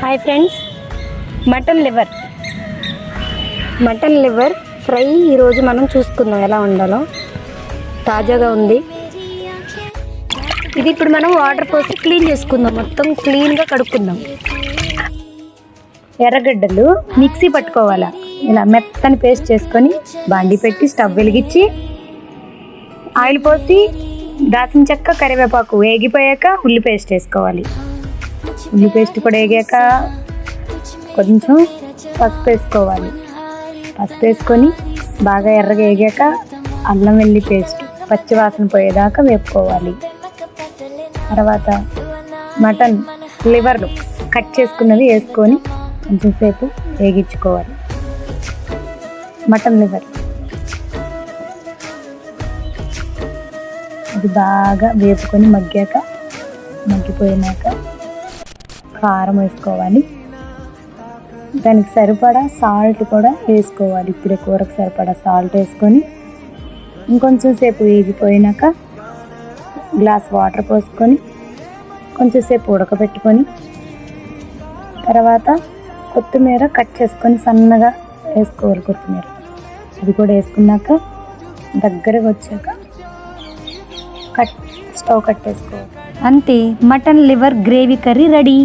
Hi friends mutton liver mutton liver fry ఈరోజు మనం చూసుకుందాం ఎలా ఉండాలో. తాజాగా ఉంది. ఇది ఇప్పుడు మనం వాటర్ పోసి క్లీన్ చేసుకుందాం. మొత్తం క్లీన్గా కడుక్కుందాం. ఎర్రగడ్డలు మిక్సీ పట్టుకోవాలా. ఇలా మెత్తని పేస్ట్ చేసుకొని బాండి పెట్టి స్టవ్ వెలిగించి ఆయిల్ పోసి దాచిన చెక్క కరివేపాకు వేగిపోయాక ఉల్లి పేస్ట్ వేసుకోవాలి ఉల్లి పేస్ట్ కూడా వేగాక కొంచెం పసుపు వేసుకోవాలి. పసుపు వేసుకొని బాగా ఎర్రగా వేగాక అల్లం వెల్లి పేస్ట్ పచ్చి వాసన పోయేదాకా వేపుకోవాలి. తర్వాత మటన్ లివర్ కట్ చేసుకున్నది వేసుకొని కొంచెం సేపు వేగించుకోవాలి. మటన్ లివర్ అది బాగా వేపుకొని మగ్గాక మగ్గిపోయినాక కారం వేసుకోవాలి. దానికి సరిపడా సాల్ట్ కూడా వేసుకోవాలి. ఇప్పుడే కూరకు సరిపడా సాల్ట్ వేసుకొని ఇంకొంచెం సేపు వేగిపోయినాక గ్లాస్ వాటర్ పోసుకొని కొంచెం సేపు ఉడకబెట్టుకొని తర్వాత కొత్తిమీర కట్ చేసుకొని సన్నగా వేసుకోవాలి కొత్తిమీర. అది కూడా వేసుకున్నాక దగ్గరకు వచ్చాక కట్ స్టవ్ కట్టేసుకోవాలి అంతే mutton liver gravy curry ready.